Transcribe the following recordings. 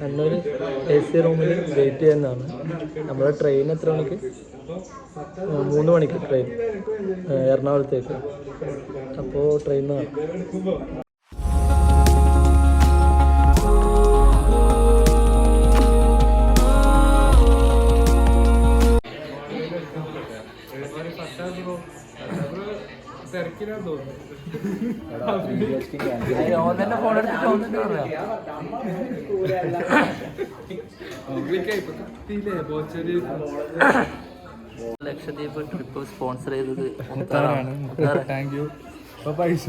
Kannur A C റൂമിൽ wait ചെയ്യുന്നതാണ്. നമ്മുടെ ട്രെയിൻ എത്ര മണിക്ക്? മൂന്ന് മണിക്ക് ട്രെയിൻ എറണാകുളത്തേക്ക്. അപ്പോൾ ട്രെയിൻ കാണാം തന്നെ ഫോൺ ലക്ഷദ്വീപ് ട്രിപ്പ് സ്പോൺസർ ചെയ്തത്. താങ്ക് യു പൈസ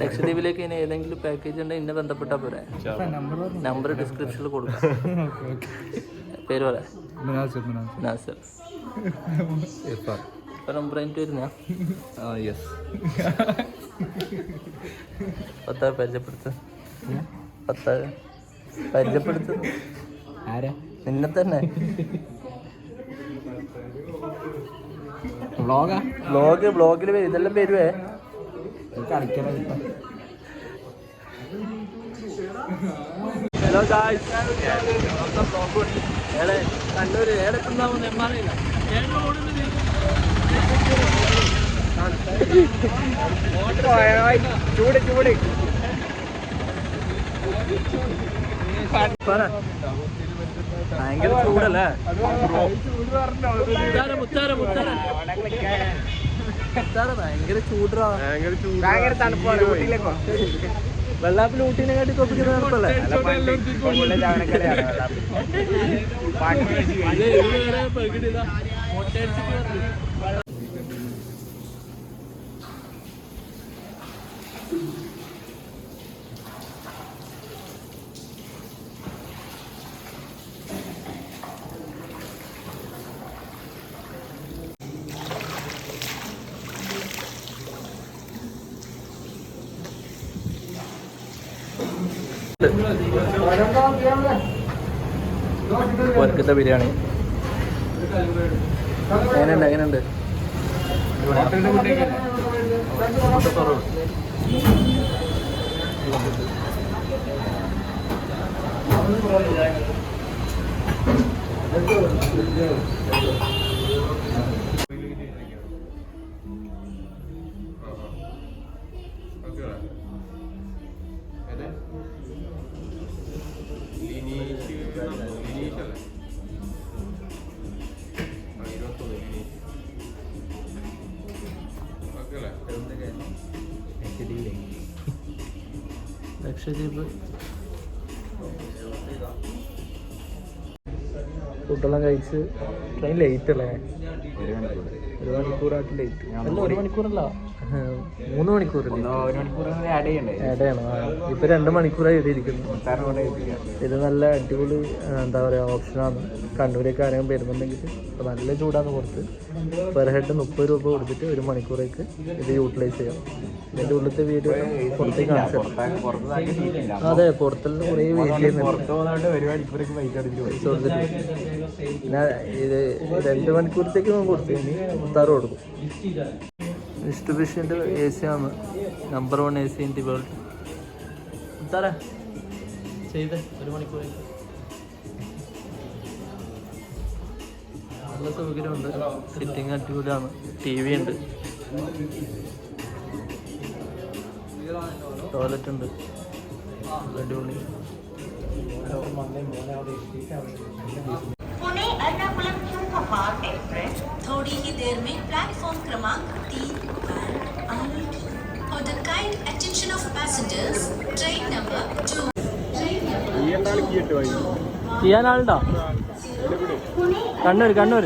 ലക്ഷദ്വീപിലേക്ക് ഇനി ഏതെങ്കിലും പാക്കേജ് ഉണ്ടെങ്കിൽ എന്നെ ബന്ധപ്പെട്ടാൽ പോരെ. നമ്പർ ഡിസ്ക്രിപ്ഷനിൽ കൊടുക്കാം. പേര് പറയാം നാസർ ഇപ്പൊ നമ്പർ എനിക്ക് വരുന്ന പത്താ പരിചയപ്പെടുത്ത. പത്താ പരിചയപ്പെടുത്ത. ആരാ? നിന്നെ തന്നെ. വ്ളോഗാ ബ്ലോഗ് ബ്ലോഗിൽ ഇതെല്ലാം വരുവേ. കളിക്കണം ഹലോ ഗായ്സ് ഏടെ? കണ്ണൂര്. ഏടെ എത്തുന്നാവും നെന്മാറയില്ല ചൂട് ചൂട് ഭയങ്കര ചൂടല്ലേ? ഭയങ്കര ചൂടാ ഭയങ്കര തണുപ്പാണ് ഊട്ടിയിലേക്കോ വെള്ളാപ്പിൽ ഊട്ടിനെ കാട്ടി തൊപ്പിക്കുന്ന തണുപ്പല്ലേ വർക്കത്തെ ബിരിയാണി എങ്ങനെയുണ്ട് എങ്ങനെയുണ്ട് മുട്ടത്തോറ്. ലക്ഷദ്വീപ് ഫുഡെല്ലാം കഴിച്ച് ട്രെയിൻ ലേറ്റ് അല്ലേ? ഒരു മണിക്കൂറായിട്ട് ലേറ്റ് അല്ല ഒരു മണിക്കൂറല്ല. മൂന്ന് മണിക്കൂർ ആഡ് ഇപ്പൊ രണ്ട് മണിക്കൂറായി എഴുതിയിരിക്കുന്നു. ഇത് നല്ല അടിപൊളി എന്താ പറയാ ഓപ്ഷനാണ് കണ്ണൂരേക്ക് ആരെങ്കിലും വരുന്നുണ്ടെങ്കിൽ നല്ല ചൂടാണ് പുറത്ത്. പെർ ഹെഡ് മുപ്പത് രൂപ കൊടുത്തിട്ട് ഒരു മണിക്കൂറേക്ക് ഇത് യൂട്ടിലൈസ് ചെയ്യാം. ഇതിന്റെ ഉള്ളിലത്തെ വീഡിയോ പുറത്തേക്ക് കാണിച്ചു. അതെ പുറത്തുള്ള കുറേ വെയിറ്റ് ചെയ്യുന്നുണ്ട്. പിന്നെ ഇത് രണ്ട് മണിക്കൂറത്തേക്ക് ഞാൻ കൊടുത്തു. ഇനി മുത്താറ് കൊടുക്കും. ഡിസ്ട്രിബ്യൂഷന്റെ എ സി ആണ്. Number one A C in the world തരാ ചെയ്ത്. ഒരു മണിക്കൂർ നല്ല സൗകര്യമുണ്ട്. സിറ്റിംഗ് അടിപൊളിയാണ്. ടി വി ഉണ്ട്. ടോയ്ലറ്റ് ഉണ്ട്. അടിപൊളി. പുനെ എറണാകുളം ചുങ്കപ്പാർ എക്സ്പ്രസ് थोड़ी ही देर में प्लेटफॉर्म क्रमांक तीन पर आएगी For the kind attention of passengers, train number two. ചെയ്യാൻ ആളുണ്ടോ കണ്ണൂർ കണ്ണൂർ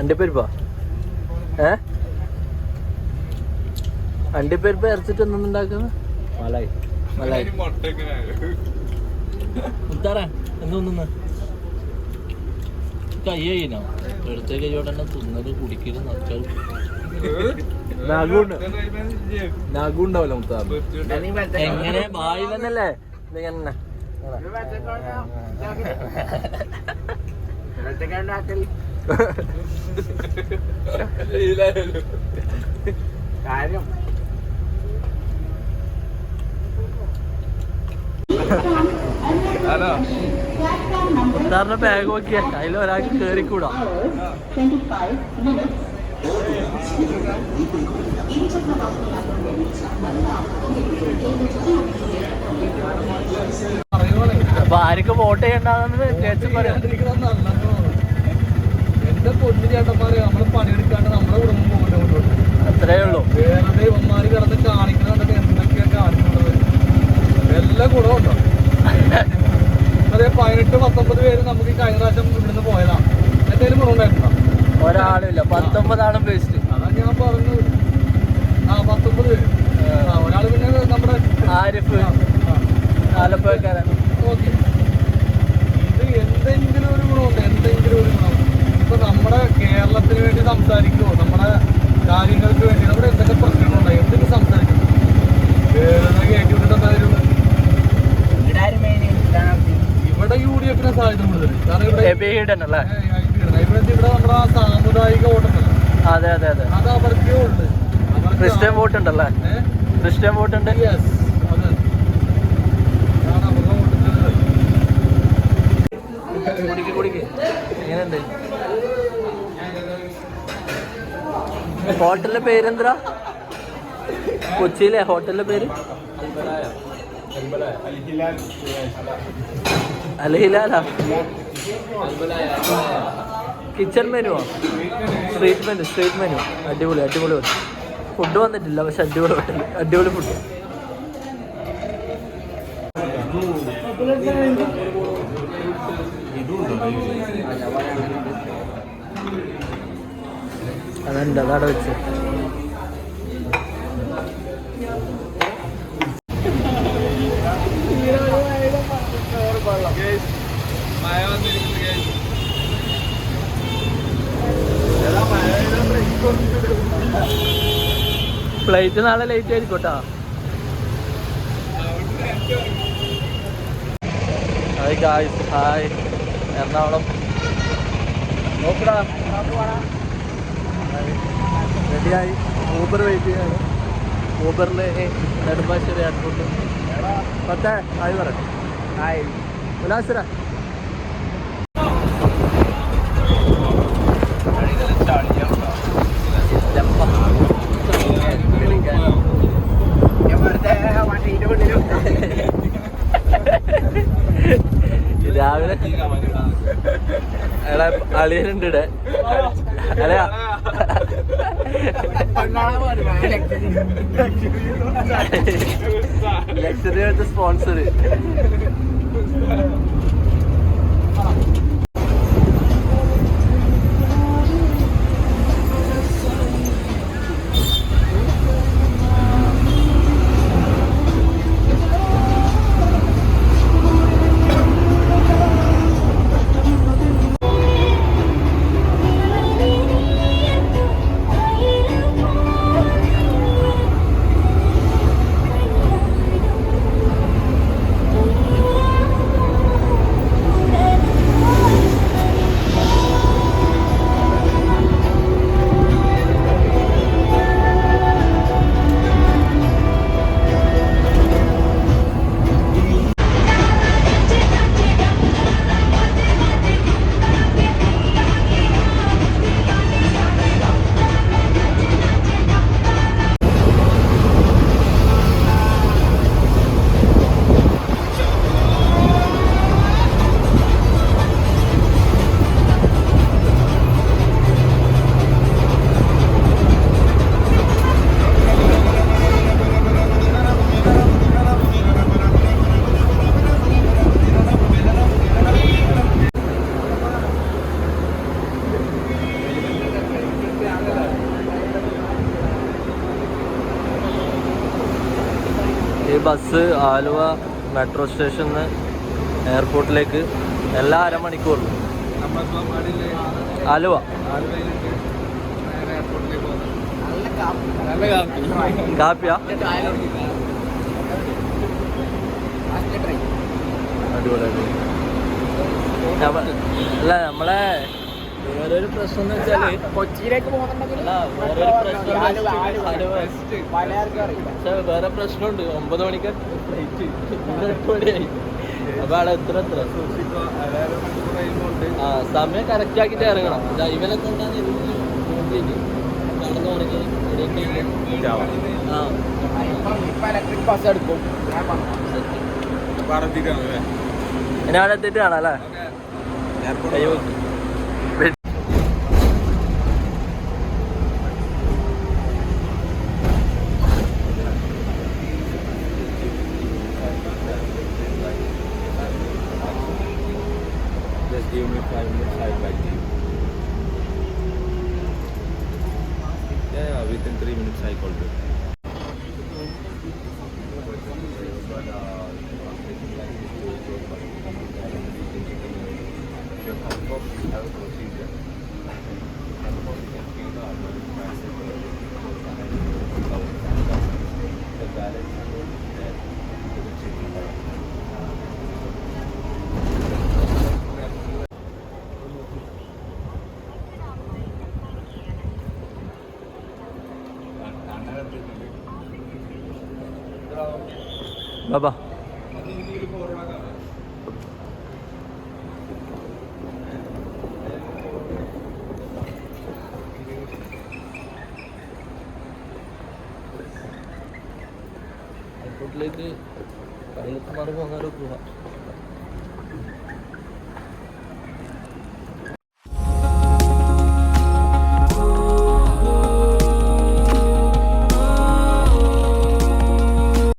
എന്റെ പേരിപ്പാ ഏ? അണ്ടിപ്പരിപ്പ് അരച്ചിട്ട് എന്തുണ്ടാക്കുന്നത് മലായി. മലായി. ഉത്താറ എന്തൊന്നു കയ്യനോ എടുത്ത കയ്യോടെ തിന്നത് കുടിക്കലും കുടിക്കൽ എങ്ങനെ? ഇതിങ്ങനെ കാര്യം ഹലോ മുത്താറിന്റെ ബാഗ് നോക്കിയാ. അതിൽ ഒരാൾക്ക് കേറിക്കൂടാ. അപ്പൊ ആർക്ക് വോട്ട് ചെയ്യണ്ടെന്ന് ചേച്ചി പറയാം. എന്റെ പൊന്നു ചേട്ടന്മാരെ നമ്മൾ പണിയെടുക്കാണ്ട് നമ്മുടെ കുടുംബം കൊണ്ടോട്ട് അത്രേ ഉള്ളൂ. വേറെ ഇവന്മാര് കിടന്ന് കാണിക്കുന്നുണ്ട് എന്തൊക്കെയാ കാണിക്കുന്നത് എല്ലാ ഗുണമുണ്ടോ അതെ പതിനെട്ട് പത്തൊമ്പത് പേര് നമുക്ക് കഴിഞ്ഞ പ്രാവശ്യം ഇവിടുന്ന് പോയതാണ് എന്തെങ്കിലും ഗുണമുണ്ടായിട്ടുണ്ടോ? ഒരാളില്ല. പത്തൊമ്പതാണ് വേസ്റ്റ് അതാ ഞാൻ പറഞ്ഞത് ആ പത്തൊമ്പത്. പിന്നെ നമ്മുടെ ആരിഫ്. ആലപ്പുഴക്കാരൻ. ഓക്കെ. ഇത് എന്തെങ്കിലും ഒരു ഗുണമുണ്ട്. എന്തെങ്കിലും ഒരു ഗുണമുണ്ട്. ഇപ്പൊ നമ്മുടെ കേരളത്തിന് വേണ്ടി സംസാരിക്കുമോ നമ്മുടെ കാര്യങ്ങൾക്ക് വേണ്ടി നമ്മുടെ എന്തൊക്കെ പ്രശ്നങ്ങളുണ്ടോ? എന്തൊക്കെ സംസാരിക്കും ഇവിടെ യു ഡി എഫിനെ സാധ്യത കൂടുതൽ കാരണം ഇവിടെ അതെ അതെ അതെ. ക്രിസ്ത്യൻ വോട്ട് ഉണ്ടല്ലേ ക്രിസ്ത്യൻ വോട്ട് ഉണ്ട് കുടിക്ക് കുടിക്ക്. എങ്ങനെയുണ്ട്? ഹോട്ടലിന്റെ പേരെന്താ കൊച്ചിയിലെ ഹോട്ടലിന്റെ പേര്? അലഹിലാലാ കിച്ചൺ മെനുവോ സ്ട്രീറ്റ് മെനു സ്ട്രീറ്റ് മെനു അടിപൊളി അടിപൊളി ഹോട്ടൽ ഫുഡ് വന്നിട്ടില്ല പക്ഷെ അടിപൊളി ഹോട്ടൽ അടിപൊളി ഫുഡ് അതുണ്ട് അതവിടെ വെച്ച്? ഫ്ലൈറ്റ് നാളെ ലേറ്റ് ആയിരിക്കും കേട്ടോ ഹായ് ഗായ്സ് ഹായ് എറണാകുളം. നോക്കടാ. റെഡിയായി ഊബർ വെയിറ്റ് ചെയ്യാണ്. ഊബറിൽ നെടുമ്പാശ്ശേരി എയർപോർട്ട് പത്തേ ഹായ് പറ. ഹായ് ഉല്ലാസര. അളിയനുണ്ട് ഇവിടെ അല്ല ലക്ഷറി സ്പോൺസർ ഈ ബസ് ആലുവ മെട്രോ സ്റ്റേഷനിൽ നിന്ന് എയർപോർട്ടിലേക്ക് എല്ലാ അരമണിക്കൂറിലും ആലുവ. കാപ്പിയാ? അടിപൊളി അടിപൊളി അല്ല നമ്മളെ വേറൊരു പ്രശ്നം എന്ന് വെച്ചാൽ കൊച്ചിയിലേക്ക് പോകുന്നുണ്ടെങ്കിൽ വേറെ പ്രശ്നമുണ്ട്. ഒമ്പത് മണിക്ക് ഫ്ലൈറ്റ് ഇവിടെ എട്ട് മണിയായി അപ്പൊ അവിടെ എത്ര എത്ര? ആ സമയം കറക്റ്റ് ആക്കിട്ട് ഇറങ്ങണം. ഇതാ ഇവനെ കൊണ്ടാണ് ഇരുന്ന് നോക്കിയിട്ട്. നടന്നു തുടങ്ങി ആ. ഇപ്പൊ ഇലക്ട്രിക് ബസ് എടുക്കും. അവിടെ എത്തിയിട്ട് കാണാം അല്ലേ? Five minutes, I'll back to you. Yeah, yeah, within three minutes I called you. Baba എയർപോർട്ടിലേക്ക് പൈലത്തുമാർ പോകാനോ പോവാം